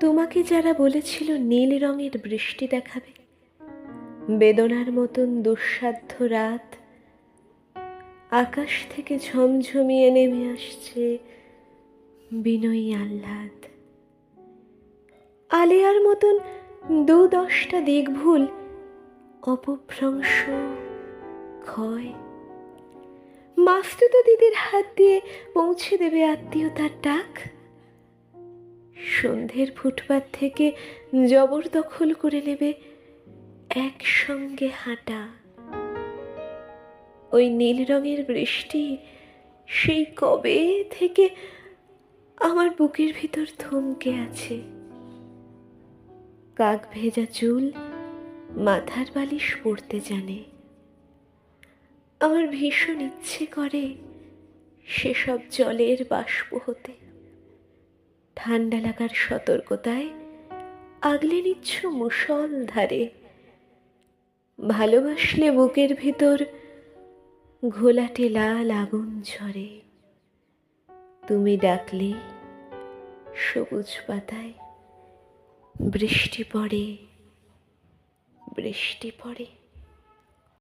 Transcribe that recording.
তোমাকে যারা বলেছিল নীল রঙের বৃষ্টি দেখাবে, বেদনার মতন দুঃসাধ্য রাত আকাশ থেকে ঝমঝমিয়ে নেমে আসছে বিনয়ী আহ্লাদ। আলেয়ার মতন দু দশটা দিকভুল, অপভ্রংশ ক্ষয়। মাস্তুত দিদির হাত দিয়ে পৌঁছে দেবে আত্মীয়তার ডাক? সন্ধ্যের ফুটপাত থেকে জবরদখল করে নেবে একসঙ্গে হাঁটা। ওই নীল রঙের বৃষ্টি সেই কবে থেকে আমার বুকের ভিতর থমকে আছে? কাক ভেজা চুল, মাথার বালিশ পড়তে জানে। আমার ভীষণ ইচ্ছে করে সেসব জলের বাষ্প হতে। ঠান্ডা লাগার সতর্কতায় আগলে নিচ্ছ মুসল ধারে। ভালোবাসলে বুকের ভিতর ঘোলাটে লাল আগুন ঝরে। তুমি ডাকলে সবুজ পাতায়, বৃষ্টি পড়ে বৃষ্টি পড়ে।